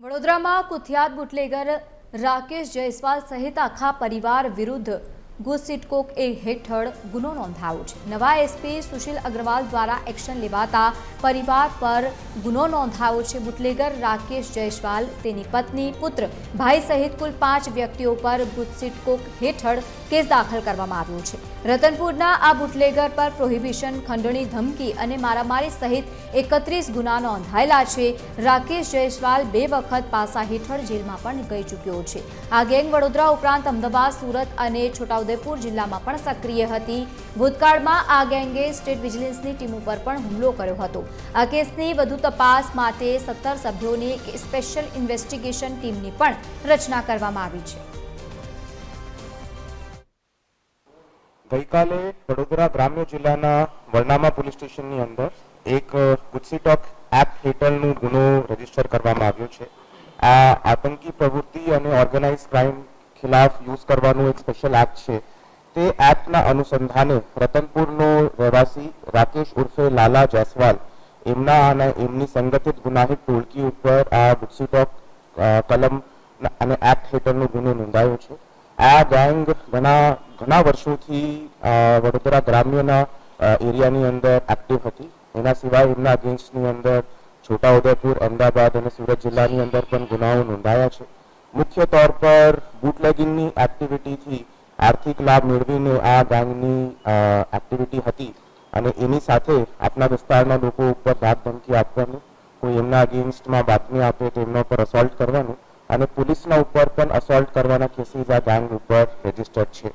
વડોદરામાં કુખ્યાત બુટલેગર રાકેશ જયસ્વાલ સહિત આખા પરિવાર વિરુદ્ધ ગુસ્સીટકોક એ હેઠળ ગુનો નોંધાયો છે. નવા એસપી સુશીલ અગ્રવાલ દ્વારા એક્શન લેવાતા પરિવાર પર ગુનો નોંધાયો છે. બુટલેગર રાકેશ જયસ્વાલ, તેની પત્ની, પુત્ર, ભાઈ સહિત કુલ પાંચ વ્યક્તિઓ પર ગુસિટકોક હેઠળ કેસ દાખલ કરવામાં આવ્યો છે. રતનપુરના આ બુટલેગર પર પ્રોહિબિશન, ખંડણી, ધમકી અને મારામારી સહિત એકત્રીસ ગુના નોંધાયેલા છે. રાકેશ જયસ્વાલ બે વખત પાસા હેઠળ જેલમાં પણ ગઈ ચૂક્યો છે. આ ગેંગ વડોદરા ઉપરાંત અમદાવાદ, સુરત અને છોટાઉદેપુર જિલ્લામાં પણ સક્રિય હતી. ભૂતકાળમાં આ ગેંગે સ્ટેટ વિજિલન્સની ટીમ ઉપર પણ હુમલો કર્યો હતો. આ કેસની વધુ તપાસ માટે સત્તર સભ્યોની એક સ્પેશિયલ ઇન્વેસ્ટિગેશન ટીમની પણ રચના કરવામાં આવી છે. ગઈકાલે વડોદરા ગ્રામ્ય જિલ્લાના વરનામા પોલીસ સ્ટેશનની અંદર એક ગુજસીટોક એપ હેઠળનો ગુનો રજિસ્ટર કરવામાં આવ્યો છે. આ આતંકી પ્રવૃત્તિ અને ઓર્ગેનાઇઝ ક્રાઇમ ખિલાફ યુઝ કરવાનું એક સ્પેશિયલ એક્ટ છે. તે એક્ટના અનુસંધાને રતનપુરનો રહેવાસી રાકેશ ઉર્ફે લાલા જયસ્વાલ એમના અને એમની સંગઠિત ગુનાહિત ટોળકી ઉપર આ ગુસ્સીટોક અ, કલમ અને એક્ટ હેઠળનો ગુનો નોંધાયો છે. આ ગેંગ ઘણા ઘણા વર્ષોથી વડોદરા ગ્રામ્યના એરિયાની અંદર એક્ટિવ હતી. એના સિવાય એમના અગેન્સ્ટની અંદર છોટાઉદેપુર અમદાવાદ અને સુરત જિલ્લાની અંદર પણ ગુનાઓ નોંધાયા છે. મુખ્ય તौर પર બુટલેગિંગની એક્ટિવિટીથી આર્થિક લાભ મેળવીને આ ગેંગની એક્ટિવિટી હતી અને એની સાથે આપના વિસ્તારના લોકો ઉપર ભાગ ધમકી આપવાનું, કોઈ એમના અગેન્સ્ટમાં બાતમી આપે તો એમના ઉપર અસોલ્ટ કરવાનું અને પોલીસના ઉપર પણ અસોલ્ટ કરવાના કેસીસ આ ગેંગ ઉપર રજીસ્ટર્ડ છે.